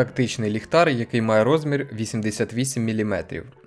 Тактичний ліхтар, який має розмір 88 мм.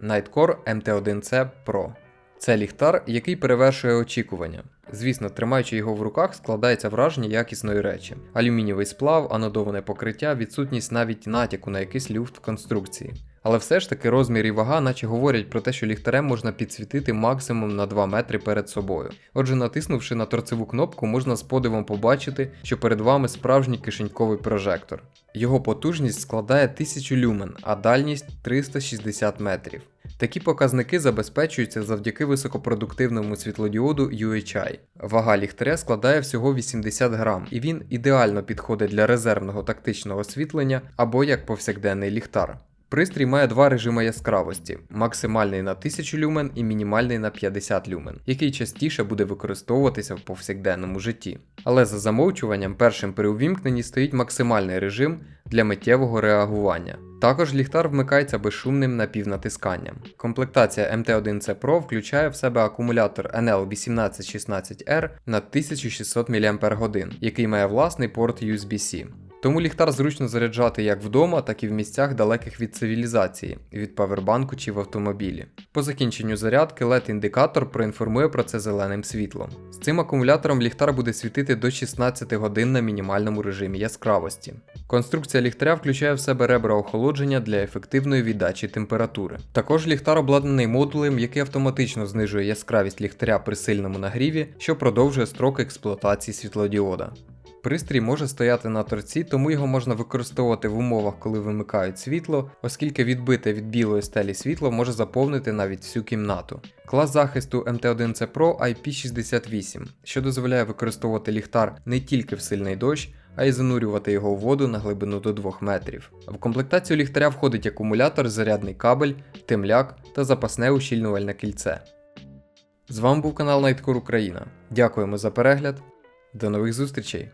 Nightcore MT1C Pro. Це ліхтар, який перевершує очікування. Звісно, тримаючи його в руках, складається враження якісної речі. Алюмінієвий сплав, анодоване покриття, відсутність навіть натяку на якийсь люфт в конструкції. Але все ж таки розмір і вага, наче говорять про те, що ліхтарем можна підсвітити максимум на 2 метри перед собою. Отже, натиснувши на торцеву кнопку, можна з подивом побачити, що перед вами справжній кишеньковий прожектор. Його потужність складає 1000 люмен, а дальність 360 метрів. Такі показники забезпечуються завдяки високопродуктивному світлодіоду UHI. Вага ліхтаря складає всього 80 грам, і він ідеально підходить для резервного тактичного освітлення або як повсякденний ліхтар. Пристрій має два режими яскравості: максимальний на 1000 люмен і мінімальний на 50 люмен, який частіше буде використовуватися в повсякденному житті. Але за замовчуванням першим при увімкненні стоїть максимальний режим для миттєвого реагування. Також ліхтар вмикається безшумним напівнатисканням. Комплектація MT1C Pro включає в себе акумулятор NL1816R на 1600 мАч, який має власний порт USB-C. Тому ліхтар зручно заряджати як вдома, так і в місцях далеких від цивілізації, від павербанку чи в автомобілі. По закінченню зарядки LED-індикатор проінформує про це зеленим світлом. З цим акумулятором ліхтар буде світити до 16 годин на мінімальному режимі яскравості. Конструкція ліхтаря включає в себе ребра охолодження для ефективної віддачі температури. Також ліхтар обладнаний модулем, який автоматично знижує яскравість ліхтаря при сильному нагріві, що продовжує строк експлуатації світлодіода. Пристрій може стояти на торці, тому його можна використовувати в умовах, коли вимикають світло, оскільки відбите від білої стелі світло може заповнити навіть всю кімнату. Клас захисту MT1C Pro IP68, що дозволяє використовувати ліхтар не тільки в сильний дощ, а й занурювати його у воду на глибину до 2 метрів. В комплектацію ліхтаря входить акумулятор, зарядний кабель, темляк та запасне ущільнювальне кільце. З вами був канал Nightcore Україна. Дякуємо за перегляд. До нових зустрічей!